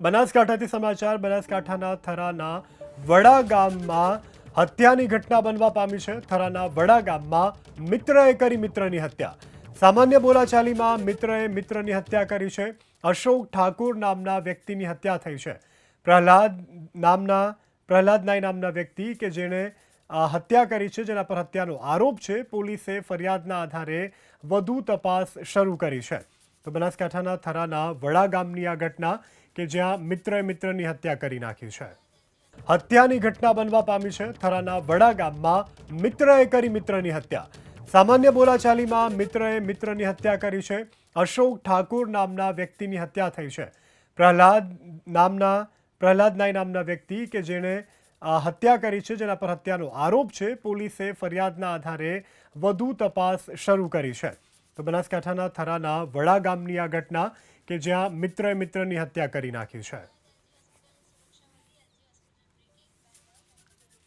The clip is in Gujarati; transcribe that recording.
બનાસકાંઠાથી સમાચાર, બનાસકાંઠાના થરાના વડા ગામમાં હત્યાની ઘટના બનવા પામી છે. થરાના વડા ગામમાં મિત્રએ કરી મિત્રની હત્યા. સામાન્ય બોલાચાલીમાં મિત્રએ મિત્રની હત્યા કરી છે. અશોક ઠાકુર નામના વ્યક્તિની હત્યા થઈ છે. પ્રહલાદ નામના, પ્રહલાદ નાય નામના વ્યક્તિ કે જેણે હત્યા કરી છે, જેના પર હત્યાનો આરોપ છે, પોલીસે ફરિયાદના આધારે વધુ તપાસ શરૂ કરી છે. તો બનાસકાંઠાના થરાના વડા ગામની આ ઘટના કે જ્યાં મિત્રએ મિત્રની હત્યા કરી નાખી છે. હત્યાની ઘટના બનવા પામી છે થરાના વડા ગામમાં મિત્રએ કરી મિત્રની હત્યા. સામાન્ય બોલાચાલીમાં મિત્રએ મિત્રની હત્યા કરી છે. અશોક ઠાકુર નામના વ્યક્તિની હત્યા થઈ છે. પ્રહલાદ નામના, પ્રહલાદ નાય નામના વ્યક્તિ કે જેણે હત્યા કરી છે, જેના પર હત્યાનો આરોપ છે, પોલીસે ફરિયાદના આધારે વધુ તપાસ શરૂ કરી છે. તો બનાસકાંઠાના થરાના વડા ગામની આ ઘટના કે જ્યાં મિત્રએ મિત્રની હત્યા કરી નાખી છે.